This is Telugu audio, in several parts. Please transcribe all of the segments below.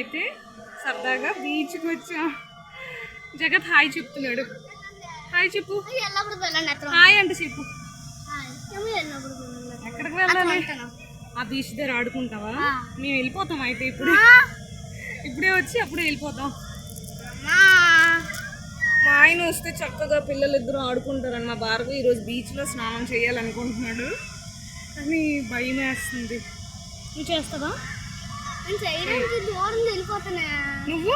అయితే సరదాగా బీచ్కి వచ్చా. జగత్ హాయ్ చెప్తున్నాడు. హాయ్ చెప్పు. హాయ్ అంటే చెప్పు. ఎక్కడికి వెళ్ళాలి? ఆ బీచ్ దగ్గర ఆడుకుంటావా? మేము వెళ్ళిపోతాం అయితే ఇప్పుడు. ఇప్పుడే వచ్చి అప్పుడే వెళ్ళిపోతాం. మా ఆయన వస్తే చక్కగా పిల్లలిద్దరూ ఆడుకుంటారని మా భార్గవ్ ఈరోజు బీచ్లో స్నానం చేయాలనుకుంటున్నాడు. కానీ భయం వేస్తుంది నువ్వు చేస్తావా నేను చేయడానికి దూరం వెళ్ళిపోతున్నా నువ్వు?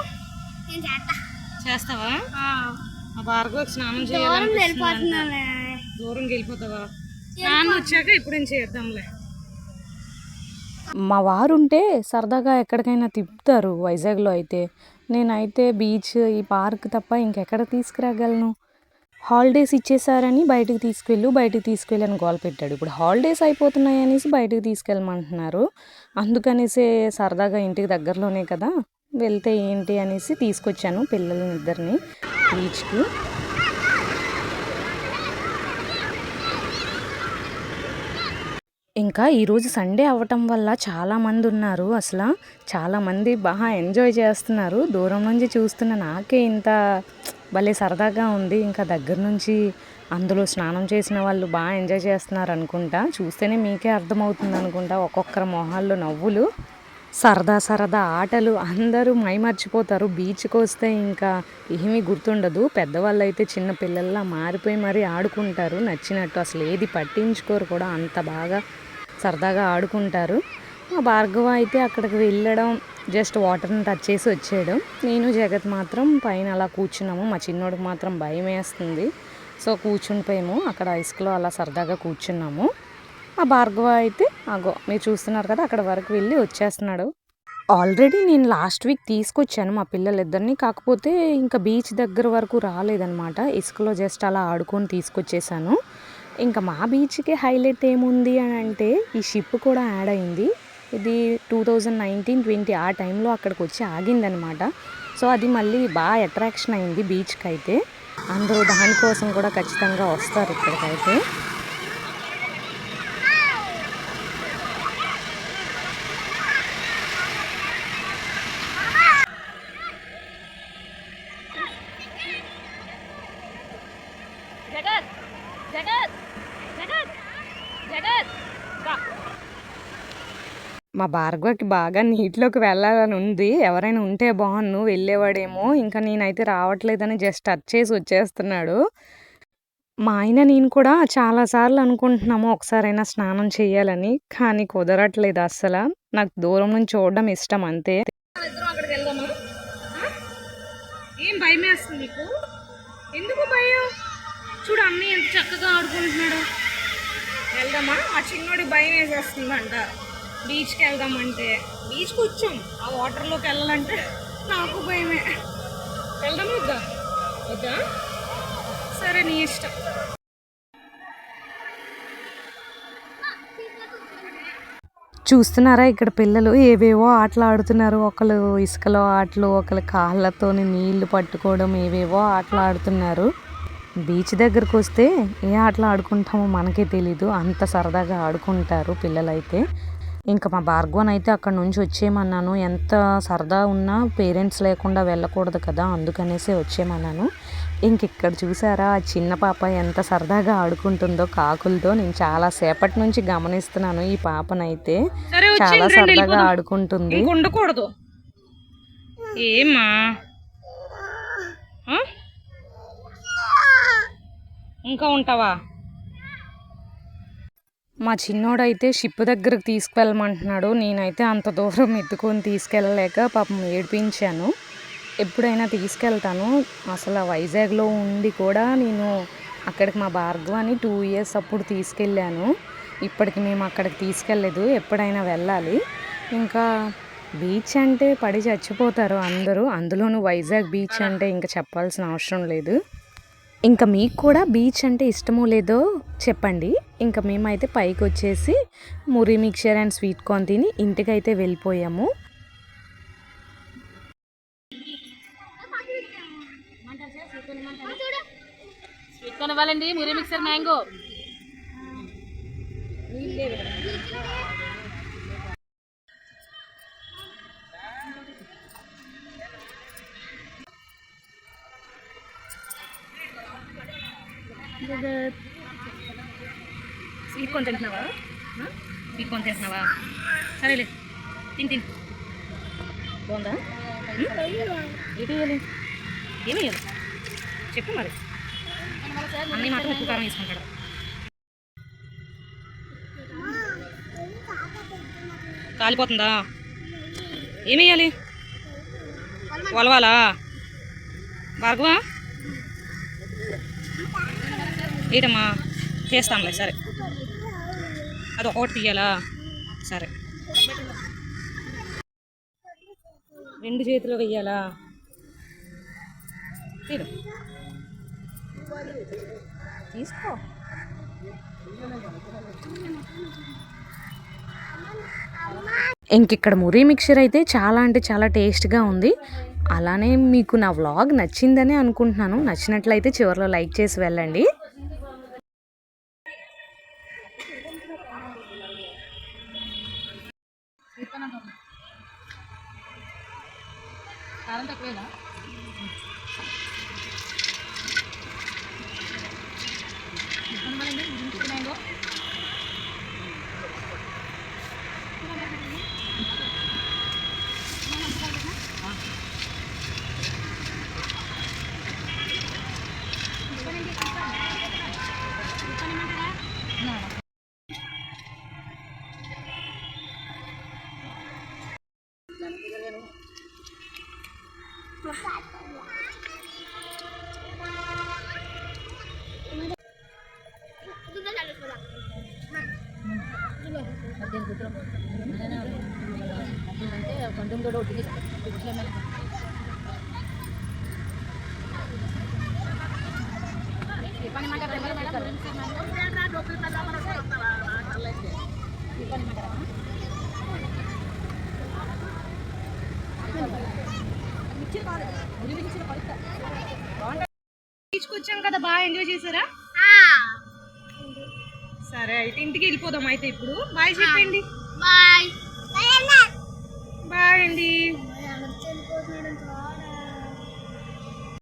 చేస్తావా? మా భార్గవ్ స్నానం దూరం చేయాలని వెళ్ళిపోతున్నాను దూరంకి వెళ్ళిపోతావా? నాన్న వచ్చాక ఇప్పుడేం చేద్దాంలే. మా వారు ఉంటే సరదాగా ఎక్కడికైనా తిప్పుతారు వైజాగ్లో అయితే. నేనైతే బీచ్ ఈ పార్క్ తప్ప ఇంకెక్కడ తీసుకురాగలను? హాలిడేస్ ఇచ్చేసారని బయటకు తీసుకెళ్ళు బయటకు తీసుకెళ్ళని గోల పెట్టాడు. ఇప్పుడు హాలిడేస్ అయిపోతున్నాయి అనేసి బయటకు తీసుకెళ్ళమంటున్నారు. అందుకనేసి సరదాగా ఇంటికి దగ్గరలోనే కదా వెళ్తే ఏంటి అనేసి తీసుకొచ్చాను పిల్లలని ఇద్దరిని బీచ్కి ఇంకా ఈరోజు సండే అవ్వటం వల్ల చాలామంది ఉన్నారు. అసలు చాలామంది బాగా ఎంజాయ్ చేస్తున్నారు. దూరం నుంచి చూస్తున్న నాకే ఇంత భలే సరదాగా ఉంది. ఇంకా దగ్గర నుంచి అందులో స్నానం చేసిన వాళ్ళు బాగా ఎంజాయ్ చేస్తున్నారు అనుకుంటా. చూస్తేనే మీకే అర్థమవుతుంది అనుకుంటా. ఒక్కొక్కరి మొహాల్లో నవ్వులు సరదా సరదా ఆటలు అందరూ మైమర్చిపోతారు. బీచ్కి వస్తే ఇంకా ఏమీ గుర్తుండదు. పెద్దవాళ్ళు అయితే చిన్న పిల్లల్లా మారిపోయి మరీ ఆడుకుంటారు. నచ్చినట్టు అసలు ఏది పట్టించుకోరు కూడా. అంత బాగా సరదాగా ఆడుకుంటారు. భార్గవ అయితే అక్కడికి వెళ్ళడం జస్ట్ వాటర్ని టచ్ చేసి వచ్చాడు. నేను జగత్ మాత్రం పైన అలా కూర్చున్నాము. మా చిన్నోడికి మాత్రం భయం వేస్తుంది. సో కూర్చునిపోయాము అక్కడ ఇసుకలో అలా సరదాగా కూర్చున్నాము. ఆ భార్గవ అయితే అగో మీరు చూస్తున్నారు కదా అక్కడ వరకు వెళ్ళి వచ్చేస్తున్నాడు. ఆల్రెడీ నేను లాస్ట్ వీక్ తీసుకొచ్చాను మా పిల్లలిద్దరిని. కాకపోతే ఇంకా బీచ్ దగ్గర వరకు రాలేదనమాట ఇసుకలో జస్ట్ అలా ఆడుకొని తీసుకొచ్చేసాను. ఇంకా మా బీచ్కి హైలైట్ ఏముంది అని అంటే ఈ షిప్ కూడా యాడ్ అయింది. ఇది టూ థౌజండ్ నైన్టీన్ ట్వంటీ ఆ టైంలో అక్కడికి వచ్చి ఆగిందనమాట సో అది మళ్ళీ బాగా అట్రాక్షన్ అయింది బీచ్కి అయితే. అందరూ దానికోసం కూడా ఖచ్చితంగా వస్తారు ఇక్కడికైతే జగత్ జగత్ జగత్ జగత్ మా భార్గవకి బాగా నీటిలోకి వెళ్ళాలని ఉంది. ఎవరైనా ఉంటే బాగున్ను వెళ్ళేవాడేమో. ఇంకా నేనైతే రావట్లేదని జస్ట్ టచ్ చేసి వచ్చేస్తున్నాడు. మా ఆయన నేను కూడా చాలాసార్లు అనుకుంటున్నాము ఒకసారైనా స్నానం చేయాలని కానీ కుదరట్లేదు అస్సలు. నాకు దూరం నుంచి చూడడం ఇష్టం అంతే. ఏం భయం వేస్తుంది నీకు? ఎందుకు భయం? చూడు అన్నీ ఎంత చక్కగా ఆడుకుంటున్నాడు. వెళ్దామా? ఆ చిన్నోడి భయం వేసేస్తుందంట. బీచ్కి వెళ్దామంటే బీచ్కి వచ్చాం. ఆ వాటర్లోకి వెళ్ళాలంటే నాకు భయమే. వెళ్దాం వద్దా? వద్దా? సరే నీ ఇష్టం. చూస్తున్నారా ఇక్కడ పిల్లలు? ఏవేవో ఆటలు ఆడుతున్నారు. ఒకరు ఇసుకలో ఆటలు ఒకరు కాళ్ళతో నీళ్ళు పట్టుకోవడం ఏవేవో ఆటలు ఆడుతున్నారు. బీచ్ దగ్గరకు వస్తే ఏ ఆటలు ఆడుకుంటామో మనకే తెలీదు. అంత సరదాగా ఆడుకుంటారు పిల్లలైతే. ఇంకా మా భార్గవన్ అయితే అక్కడ నుంచి వచ్చేయమన్నాను. ఎంత సరదా ఉన్నా పేరెంట్స్ లేకుండా వెళ్ళకూడదు కదా అందుకనేసి వచ్చేయమన్నాను. ఇంక ఇక్కడ చూసారా ఆ చిన్న పాప ఎంత సరదాగా ఆడుకుంటుందో కాకులతో నేను చాలా సేపటి నుంచి గమనిస్తున్నాను ఈ పాపనైతే. చాలా సరదాగా. ఆడుకుంటుంది. ఉండకూడదు. ఏమా? ఇంకా ఉంటావా? మా చిన్నోడైతే షిప్ దగ్గరకు తీసుకువెళ్ళమంటున్నాడు. నేనైతే అంత దూరం ఎత్తుకొని తీసుకెళ్ళలేక పాపం ఏడిపించాను. ఎప్పుడైనా తీసుకెళ్తాను. అసలు వైజాగ్లో ఉండి కూడా నేను అక్కడికి మా భార్గవాన్ని టూ ఇయర్స్ అప్పుడు తీసుకెళ్ళాను. ఇప్పటికి మేము అక్కడికి తీసుకెళ్ళలేదు. ఎప్పుడైనా వెళ్ళాలి. ఇంకా బీచ్ అంటే పడి చచ్చిపోతారు అందరూ. అందులోనూ వైజాగ్ బీచ్ అంటే ఇంకా చెప్పాల్సిన అవసరం లేదు. ఇంకా మీకు కూడా బీచ్ అంటే ఇష్టమో లేదో చెప్పండి. ఇంకా మేమైతే పైకి వచ్చేసి మురి మిక్చర్ అండ్ స్వీట్ కార్న్ తిని ఇంటికైతే వెళ్ళిపోయాము. స్వీట్ కార్న్ ఇవ్వాలండి మురి మిక్సర్ మ్యాంగో. భరత్ స్వీట్ కొని తింటున్నావా స్వీట్ కొని తింటున్నావా సరేలే తిని తిని. బాగుందా? ఏది వేయాలి ఏమి చెప్పు మరి. అన్నీ మాత్రం ఉప్పు కారం వేసుకుంటాడు. కాలిపోతుందా? ఏమి వేయాలి వలవాలా? భార్గవా ఏటమ్మా చేస్తాంలే సరే. అది ఒకటి తీయాలా? సరే. రెండు చేతులు వెయ్యాలా? తీరు తీసుకో. ఇంకిక్కడ మురి మిక్చర్ అయితే చాలా అంటే చాలా టేస్ట్గా ఉంది. అలానే మీకు నా వ్లాగ్ నచ్చిందని అనుకుంటున్నాను. నచ్చినట్లయితే చివరిలో లైక్ చేసి వెళ్ళండి. కరెంట్ ఎక్కువేనా కారం తక్కువేనా తీసుకొచ్చాం కదా బాగా ఎంజాయ్ చేశారా? సరే అయితే ఇంటికి వెళ్ళిపోదాం అయితే ఇప్పుడు. బాయ్ చెప్పండి. బాయ్. బాయ్ అండి.